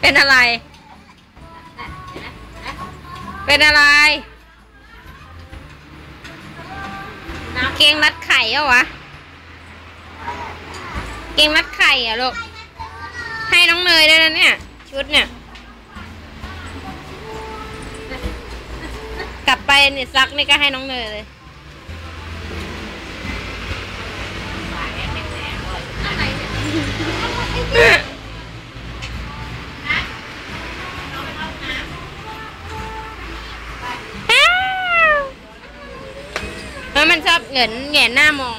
เป็นอะไร เป็นอะไร เกงรัดไข่เหรอวะ เกงรัดไข่เหรอะลูก ให้น้องเนยได้วยนะเนี่ย ชุดเนี่ย กลับไปเนี่ยซักนี่ก็ให้น้องเนยเลย มันชอบเหงินแหงนหน้ามอง